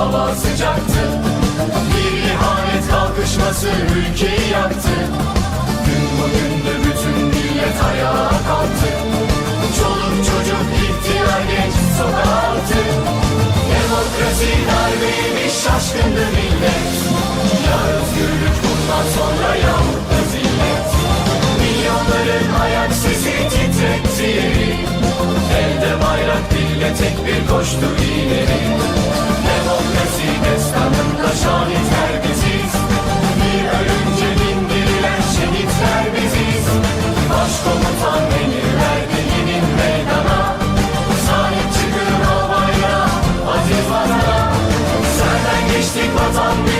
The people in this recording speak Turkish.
hava sıcaktı. Bir ihanet kalkışması ülkeyi yaktı. Gün bugün de bütün millet ayağa kalktı. Çoluk çocuk ihtiyar genç sokağa Demokrasi darbeymiş şaşkındı millet. Ya özgürlük bundan sonra yahut da Milyonların ayak sesi titretti. Elde bayrak dille tek bir koştu ileri. I'll